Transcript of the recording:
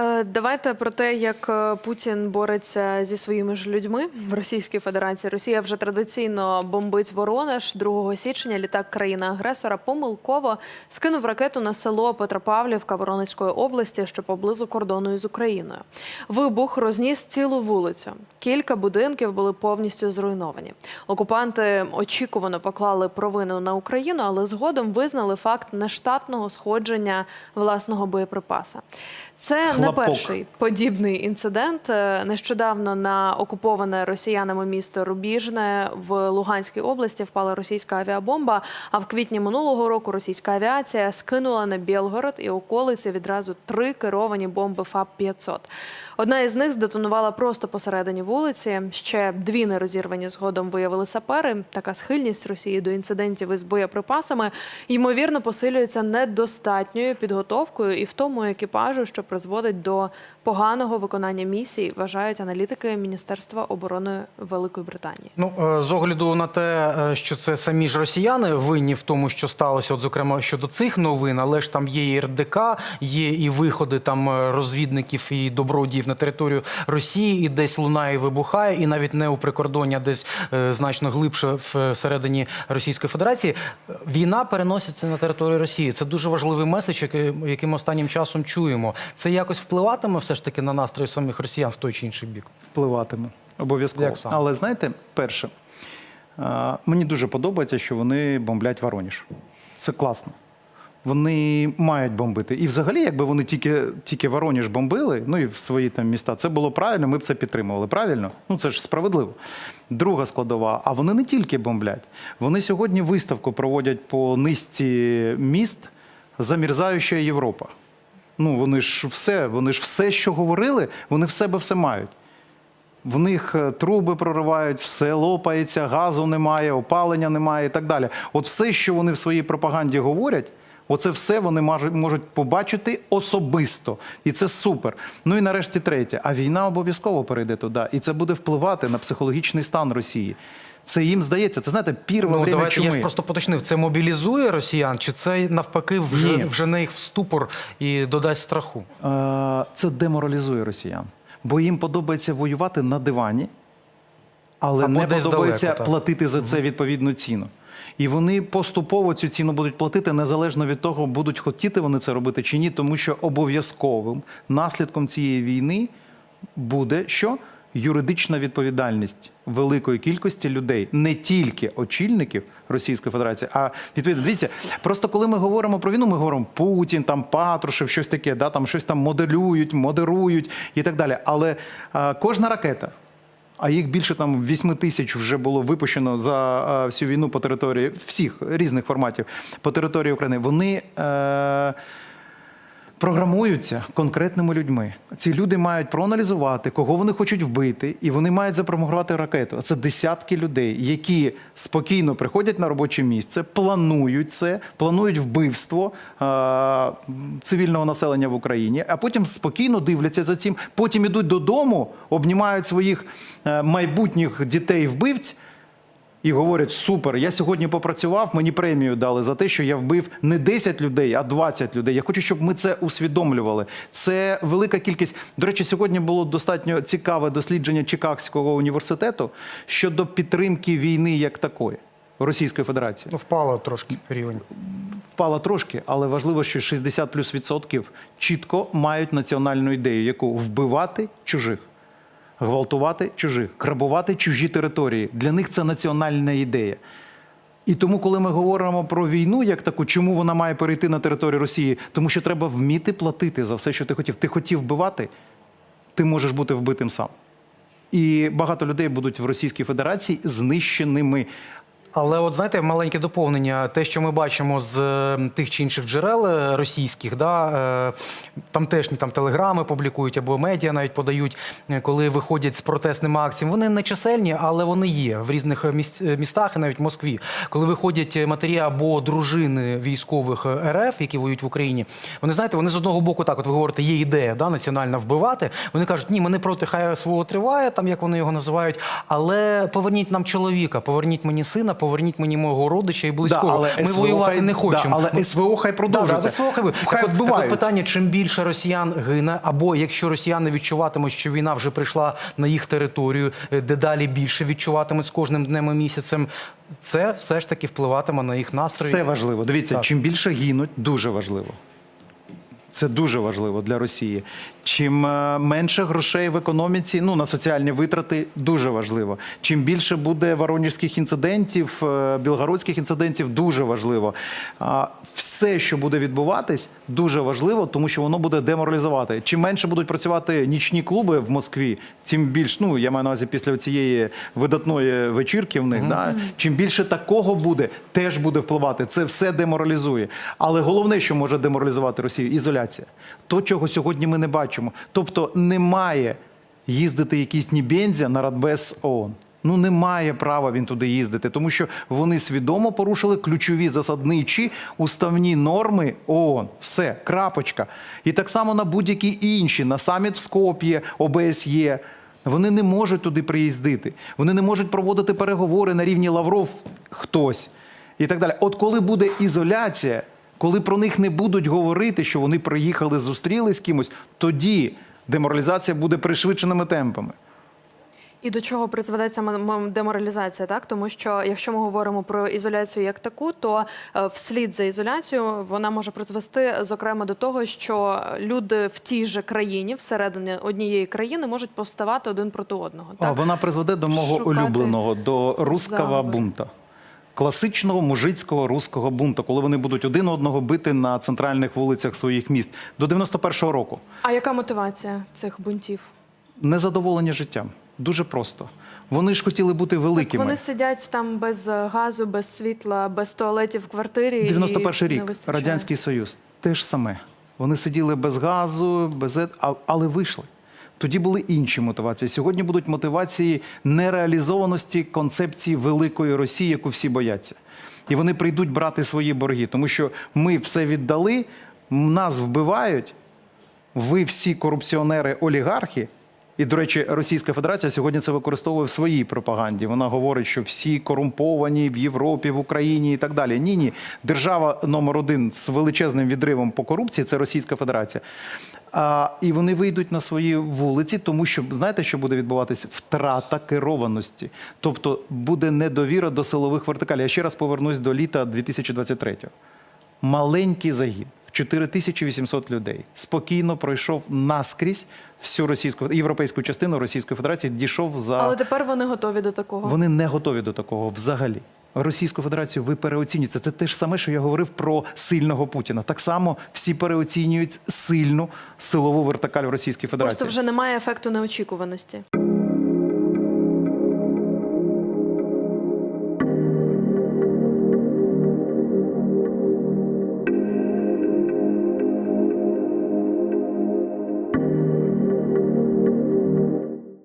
Е, Давайте про те, як е, Путін бореться зі своїми ж людьми в Російській Федерації. Росія вже традиційно бомбить Воронеж 2 січня. Літак країни-агресора помилково скинув ракету на село Петропавлівка Воронезької області, що поблизу кордону із Україною. Вибух розніс цілу вулицю. Кілька будинків були повністю зруйновані. Окупанти очікувано поклали провину на Україну, але згодом визнали факт нештатного сходження власного боєприпаса. Це не Хлопок. перший подібний інцидент. Е, Нещодавно на окуповане росіянами місто Рубіжне в Луганській області впала російська авіабомба. А в квітні минулого року російська авіація скинула на Білгород і околиці відразу три керовані бомби ФАП-500. Одна із них здетонувала просто посередині вулиці. Ще дві нерозірвані згодом виявили сапери. Така схильність Росії до інцидентів із боєприпасами ймовірно посилюється недостатньою підготовкою і в тому екіпажу, що призводить до поганого виконання місій, вважають аналітики Міністерства оборони Великої Британії. Ну, е, з огляду на те, е, що це самі ж росіяни винні в тому, що сталося, от зокрема щодо цих новин, але ж там є і РДК, є і виходи там е, розвідників і добродіїв на територію Росії, і десь лунає, і вибухає, і навіть не у прикордоння, десь значно глибше всередині Російської Федерації. Війна переноситься на територію Росії. Це дуже важливий меседж, який, ми останнім часом чуємо. Це якось впливатиме все ж таки на настрої самих росіян в той чи інший бік. Впливатиме. Обов'язково. Але знаєте, перше, мені дуже подобається, що вони бомблять Вороніж. Це класно. Вони мають бомбити. І взагалі, якби вони тільки, тільки Вороніж бомбили, ну і в свої там міста, це було правильно, ми б це підтримували. Правильно? Ну це ж справедливо. Друга складова, а вони не тільки бомблять. Вони сьогодні виставку проводять по низці міст Замірзаюча Європа. Ну, вони ж все, вони ж все, що говорили, вони в себе все мають. В них е, труби проривають, все лопається, газу немає, опалення немає і так далі. От все, що вони в своїй пропаганді говорять, оце все вони можуть побачити особисто. І це супер. Ну і нарешті третє. А війна обов'язково перейде туди. І це буде впливати на психологічний стан Росії. Це їм здається, це знаєте, пір во Ну, давайте чуми. я ж просто поточнив. Це мобілізує росіян, чи це навпаки вже, Ні. вжене їх в ступор і додасть страху? Е, це деморалізує росіян. Бо їм подобається воювати на дивані, але Або не подобається далеко, платити за це відповідну ціну. І вони поступово цю ціну будуть платити незалежно від того, будуть хотіти вони це робити чи ні, тому що обов'язковим наслідком цієї війни буде що? Юридична відповідальність великої кількості людей, не тільки очільників Російської Федерації, а відповідно, дивіться, просто коли ми говоримо про війну, ми говоримо Путін, там Патрушев, щось таке, да, там щось там моделюють, модерують і так далі. Але а, кожна ракета, а їх більше там 8 тисяч вже було випущено за всю війну по території всіх різних форматів по території України. Вони. Е- програмуються конкретними людьми. Ці люди мають проаналізувати, кого вони хочуть вбити, і вони мають запрограмувати ракету. Це десятки людей, які спокійно приходять на робоче місце, планують це, планують вбивство е- цивільного населення в Україні, а потім спокійно дивляться за цим. Потім ідуть додому, обнімають своїх е, майбутніх дітей-вбивць. І говорять: супер, я сьогодні попрацював, мені премію дали за те, що я вбив не 10 людей, а 20 людей. Я хочу, щоб ми це усвідомлювали. Це велика кількість. До речі, сьогодні було достатньо цікаве дослідження Чикагського університету щодо підтримки війни як такої Російської Федерації. Ну, впало трошки рівень. Впала трошки, але важливо, що 60 плюс відсотків чітко мають національну ідею, яку вбивати чужих. Гвалтувати чужих, грабувати чужі території. Для них це національна ідея. І тому, коли ми говоримо про війну як таку, чому вона має перейти на територію Росії? Тому що треба вміти платити за все, що ти хотів. Ти хотів вбивати, ти можеш бути вбитим сам. І багато людей будуть в Російській Федерації знищеними. Але от знаєте, маленьке доповнення, те, що ми бачимо з е, тих чи інших джерел е, російських, да, е, тамтешні там телеграми публікують або медіа навіть подають, коли виходять з протестними акціями. Вони не чисельні, але вони є в різних містах і навіть в Москві. Коли виходять матері або дружини військових РФ, які воюють в Україні, вони знаєте, вони з одного боку так, от ви говорите, є ідея да, національна вбивати. Вони кажуть, ні, ми не проти, хай свого триває, там як вони його називають, але поверніть нам чоловіка, поверніть мені сина, поверніть мені мого родича і близького. Да, але Ми СВО воювати хай- не хочемо. Да, але СВО хай продовжується. Да, да, СВО хай Хай так, от, так от питання: чим більше росіян гине, або якщо росіяни відчуватимуть, що війна вже прийшла на їх територію, е, дедалі більше відчуватимуть з кожним днем і місяцем, це все ж таки впливатиме на їх настрої. Це важливо. Дивіться, Так. чим більше гинуть, дуже важливо. Це дуже важливо для Росії. Чим е, менше грошей в економіці, ну на соціальні витрати, дуже важливо. Чим більше буде воронежських інцидентів, е, білгородських інцидентів, дуже важливо. Все, що буде відбуватись, дуже важливо, тому що воно буде деморалізувати. Чим менше будуть працювати нічні клуби в Москві, тим більш, ну я маю на увазі після цієї видатної вечірки в них, да, чим більше такого буде, теж буде впливати. Це все деморалізує. Але головне, що може деморалізувати Росію ізоляція. То, чого сьогодні ми не бачимо. Тобто немає їздити якийсь Нібензя на Радбез ООН. Ну немає права він туди їздити, тому що вони свідомо порушили ключові засадничі уставні норми ООН. Все, крапочка. І так само на будь-які інші, на саміт в Скоп'є, ОБСЄ. Вони не можуть туди приїздити. Вони не можуть проводити переговори на рівні Лавров хтось і так далі. От коли буде ізоляція, коли про них не будуть говорити, що вони приїхали, зустрілись з кимось, тоді деморалізація буде пришвидшеними темпами. І до чого призведеться м- м- деморалізація, так тому що якщо ми говоримо про ізоляцію як таку, то е, вслід за ізоляцією вона може призвести зокрема до того, що люди в тій же країні, всередині однієї країни, можуть повставати один проти одного. А вона призведе до мого Шукати улюбленого, до руского бунта. Класичного мужицького руського бунту, коли вони будуть один одного бити на центральних вулицях своїх міст до 91-го року. А яка мотивація цих бунтів? Незадоволення життям. Дуже просто. Вони ж хотіли бути великими. Вони сидять там без е, газу, без світла, без туалетів в квартирі. 91 не рік. Радянський Союз. Те ж саме. Вони сиділи без газу, без а- але вийшли. Тоді були інші мотивації. Сьогодні будуть мотивації нереалізованості концепції великої Росії, яку всі бояться. І вони прийдуть брати свої борги, тому що ми все віддали, нас вбивають. Ви всі корупціонери, олігархи. І, до речі, Російська Федерація сьогодні це використовує в своїй пропаганді. Вона говорить, що всі корумповані в Європі, в Україні і так далі. Ні, ні. Держава номер один з величезним відривом по корупції це Російська Федерація. А, і вони вийдуть на свої вулиці, тому що знаєте, що буде відбуватись? Втрата керованості. Тобто буде недовіра до силових вертикалей. Я ще раз повернусь до літа 2023-го маленький загін в 4800 людей спокійно пройшов наскрізь всю російську європейську частину Російської Федерації. Дійшов за Але тепер вони готові до такого. вони не готові до такого взагалі. Російську Федерацію ви переоцінюєте. Це те ж саме, що я говорив про сильного Путіна. Так само всі переоцінюють сильну силову вертикаль в Російській Федерації. Просто вже немає ефекту неочікуваності.